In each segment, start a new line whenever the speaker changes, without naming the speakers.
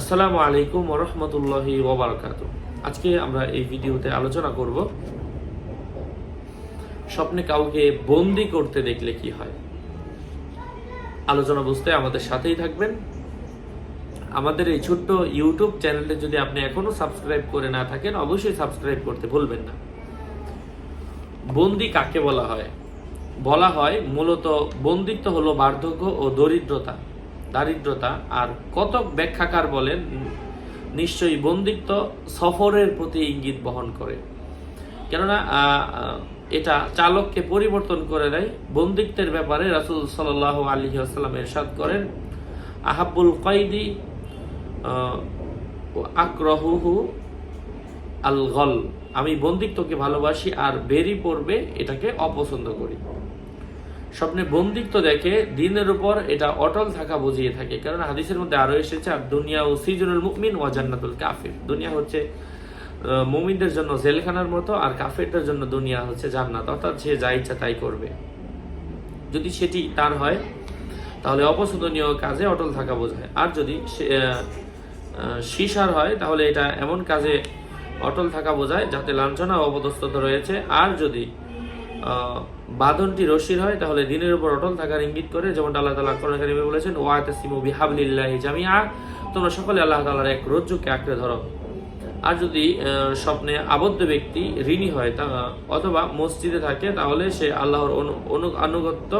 আসসালামু আলাইকুম ওরহমতুল্লাহি ওবরাকাত আজকে আমরা এই ভিডিওতে আলোচনা করব স্বপ্নে কাউকে বন্দি করতে দেখলে কি হয়। আলোচনা বুঝতে আমাদের সাথেই থাকবেন। আমাদের এই ছোট্ট ইউটিউব চ্যানেলটি যদি আপনি এখনও সাবস্ক্রাইব করে না থাকেন, অবশ্যই সাবস্ক্রাইব করতে ভুলবেন না। বন্দি কাকে বলা হয়? বলা হয় মূলত বন্দিত্ব হলো বার্ধক্য ও দরিদ্রতা। দারিদ্রতা আর কতক ব্যাখ্যাকার বলেন, নিশ্চয়ই বন্দিত্ব সফরের প্রতি ইঙ্গিত বহন করে। কেননা এটা চালককে পরিবর্তন করে দেয়। বন্দিত্বের ব্যাপারে রাসুল সাল আলী আসাল্লাম এরশাদ করেন আহাবুল কয়দি আক্রহুহু আল গল আমি বন্দিত্বকে ভালোবাসি আর বেরি পড়বে এটাকে অপছন্দ করি। স্বপ্নে বন্দিত্ব দেখে দিনের উপর এটা অটল থাকা বুঝিয়ে থাকে। কারণ হাদিসের মধ্যে আরও এসেছে আর দুনিয়া ও সিজনুল মুমিন ওয়া জান্নাতুল কাফির। দুনিয়া হচ্ছে মুমিনদের জন্য জেলখানার মতো আর কাফেরদের জন্য দুনিয়া হচ্ছে জান্নাত। অর্থাৎ সে যা ইচ্ছা তাই করবে। যদি সেটি তার হয়, তাহলে অপছন্দনীয় কাজে অটল থাকা বোঝায়। আর যদি সীসার হয়, তাহলে এটা এমন কাজে অটল থাকা বোঝায় যাতে লাঞ্ছনা ও অপদস্থতা রয়েছে। আর যদি বাঁধনটি রশির হয়, তাহলে দিনের উপর অটল থাকার ইঙ্গিত করে যেমন আল্লাহ তালা কোরআন বলেছেন, ওয়াতাসিমু বিহাবলিল্লাহি জামিআ তোমরা সকলে আল্লাহ তালার এক রজ্জুকে আঁকড়ে ধরো। আর যদি স্বপ্নে আবদ্ধ ব্যক্তি ঋণী হয়, তা, অথবা মসজিদে থাকে, তাহলে সে আল্লাহর আনুগত্য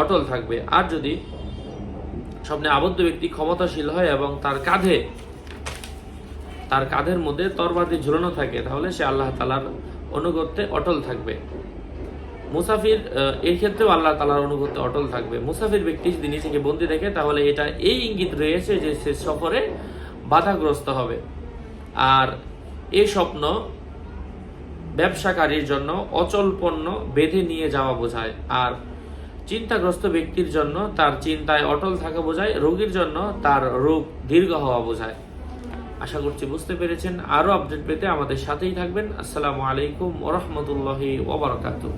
অটল থাকবে। আর যদি স্বপ্নে আবদ্ধ ব্যক্তি ক্ষমতাশীল হয় এবং তার কাঁধে, তার কাঁধের মধ্যে তরবারি ঝুলানো থাকে, তাহলে সে আল্লাহ তালার অনুগত্যে অটল থাকবে। মুসাফির এই ক্ষেত্রেও আল্লাহ তালার অনুগত্যে অটল থাকবে। মুসাফির ব্যক্তি যদি নিজেকে বন্দি দেখে, তাহলে এটা এই ইঙ্গিত রয়েছে যে সে সফরে বাধাগ্রস্ত হবে। আর এই স্বপ্ন ব্যবসাকারীর জন্য অচল পণ্য বেঁধে নিয়ে যাওয়া বোঝায়। আর চিন্তাগ্রস্ত ব্যক্তির জন্য তার চিন্তায় অটল থাকা বোঝায়, রোগীর জন্য তার রোগ দীর্ঘ হওয়া বোঝায়। আশা করছি বুঝতে পেরেছেন। আরও আপডেট পেতে আমাদের সাথেই থাকবেন। আসসালামু আলাইকুম ওরহমতুল্লাহি ওবরাকাতুহ